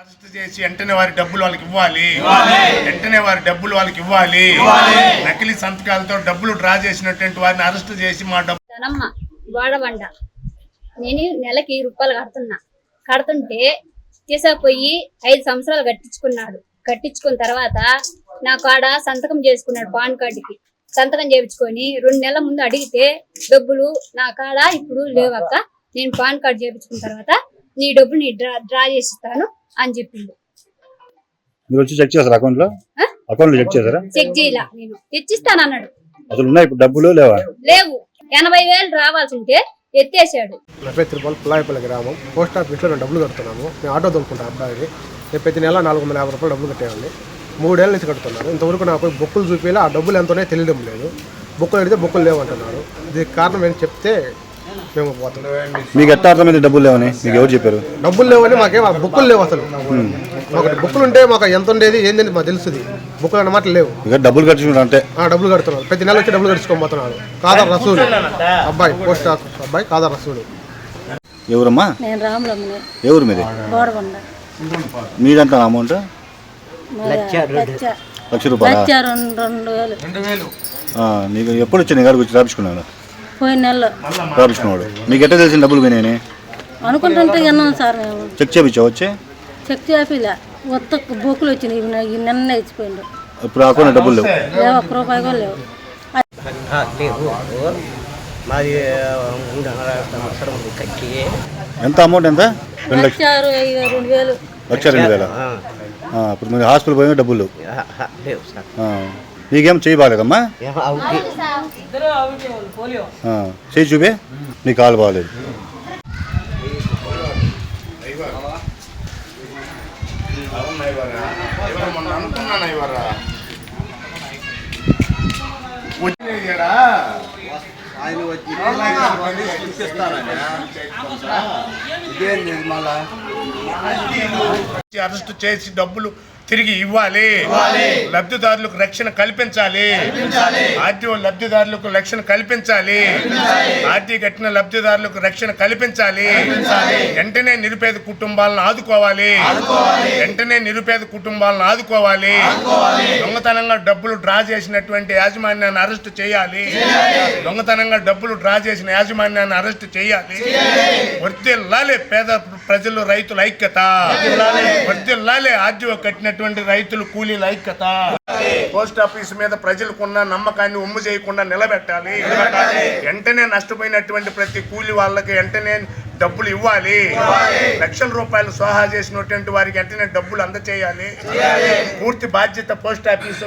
Arrest చేసి వెంటనే వారి డబ్బులు వాళ్ళకి ఇవ్వాలి. వెంటనే వారి డబ్బులు వాళ్ళకి ఇవ్వాలి. నకిలీ సంతకాలతో డబ్బులు డ్రా చేసినటువంటి వారిని అరెస్ట్ చేసి మా డబ్బు గోడబండ. నేను నెలకి రూపాయలు కడుతున్నా. కడుతుంటే తీసుకుపోయి ఐదు సంవత్సరాలు కట్టించుకున్నాడు. కట్టించుకున్న తర్వాత నా కాడ సంతకం చేసుకున్నాడు పాన్ కార్డుకి. సంతకం చేయించుకొని రెండు నెలల ముందు అడిగితే డబ్బులు నా కాడ ఇప్పుడు లేవక్క. నేను పాన్ కార్డు చేయించుకున్న తర్వాత నీ డబ్బులు నీ డ్రా డ్రా చేసిస్తాను. అని చెప్పిండు. మీరు వచ్చి చెక్ చేస్తారా అకౌంట్లో? అకౌంట్లో చెక్ చేస్తారా చెక్ చేయాల నేను. తెచ్చిస్తాను అన్నాడు అసలు ఉన్నాయి ఇప్పుడు డబ్బులు లేవా? లేవు. ఎనభై వేలు రావాల్సి ఉంటే ఎత్తేసాడు. నా పేరు తిరుపతి పుల్లాయపల్లి గ్రామం పోస్ట్ ఆఫీస్లో నేను డబ్బులు కడుతున్నాము. నేను ఆటో దొరుకుంటా అబ్బాయిది నేను ప్రతి నెల నాలుగు వందల యాభై రూపాయలు డబ్బులు కట్టేవాడిని. మూడేళ్ళ నుంచి కడుతున్నాను ఇంతవరకు నాకు బుక్కులు చూపించాలి ఆ డబ్బులు ఎంతనే తెలియడం లేదు. బుక్కులు అడిగితే బుక్కులు లేవంటున్నారు దీనికి కారణం ఏంటి చెప్తే మేము మీకు ఎట్లా అర్థమైంది డబ్బులు లేవని మీకు ఎవరు చెప్పారు? డబ్బులు లేవని మాకేం ఆ బుక్కులు లేవు అసలు. మాకు బుక్కులు ఉంటే మాకు ఎంత ఉండేది ఏందని మాకు తెలుస్తుంది బుక్కులు అన్నమాట లేవు. ఇక డబ్బులు కట్టించుకుంటారు అంటే ఆ డబ్బులు కడుతున్నారు. ప్రతి నెల వచ్చి డబ్బులు పోతున్నారు. కాదర్ రసూలు. అబ్బాయి పోస్ట్ ఆఫీస్ అబ్బాయి కాదర్ రసూలు. ఎవరమ్మా? నేను రాములమ్మని. ఎవరు మీది? మీదంతా అమౌంట్? లచ్చ లక్ష రూపాయల? నీకు ఎప్పుడు వచ్చి నీ గారికి వచ్చి రాపించుకున్నాను పోయిన నెలలో. మీకు ఎట్లా తెలిసిన డబ్బులు పోయినాయని అనుకుంటుంటే విన్నాం సార్ మేము. చెక్ చేపించావు వచ్చి? చెక్ చేపిలా. కొత్త బొక్కులు వచ్చినాయి. ఇవి నాకు నిన్న ఇచ్చిపోయిండు ఇప్పుడు అకౌంట్ డబ్బులు లేవు. లేవు ఒక్క రూపాయి కూడా లేవు. మాది సంవత్సరం కట్టి ఎంత అమౌంట్ ఎంత? రెండు లక్ష. రెండు వేలు. లక్ష రెండు వేల. ఆ, ఇప్పుడు మీరు హాస్పిటల్ పోయిన డబ్బులు లేవు. సార్. ఆ. నీకేం చేయి బాగాలేదమ్మా? ఏం అవుకి ఆ, చేయి చూపే? నీ కాలు బాగాలేదు ఇవరా వచ్చినాయరా అరెస్ట్ చేసి డబ్బులు తిరిగి ఇవ్వాలి. లబ్ధిదారులకు రక్షణ కల్పించాలి. ఆర్టీఓ లబ్ధిదారులకు రక్షణ కల్పించాలి. ఆర్టీ కట్టిన లబ్ధిదారులకు రక్షణ కల్పించాలి. వెంటనే నిరుపేద కుటుంబాలను ఆదుకోవాలి. వెంటనే నిరుపేద కుటుంబాలను ఆదుకోవాలి. దొంగతనంగా డబ్బులు డ్రా చేసినటువంటి యాజమాన్యాన్ని అరెస్ట్ చేయాలి. దొంగతనంగా డబ్బులు డ్రా చేసిన యాజమాన్యాన్ని అరెస్ట్ చేయాలి. వర్తిల్లాలే పేద ప్రజలు రైతుల ఐక్యత. వర్తిల్లాలే. ఆర్టీఓ కట్టినటువంటి రైతులు కూలీల ఐక్యత పోస్ట్ ఆఫీస్ మీద ప్రజలకున్న నమ్మకాన్ని ఉమ్ము చేయకుండా నిలబెట్టాలి. వెంటనే నష్టపోయినటువంటి ప్రతి కూలి వాళ్ళకి వెంటనే డబ్బులు ఇవ్వాలి. లక్షల రూపాయలు సోహా చేసినటువంటి వారికి వెంటనే డబ్బులు అందచేయాలి. పూర్తి బాధ్యత post office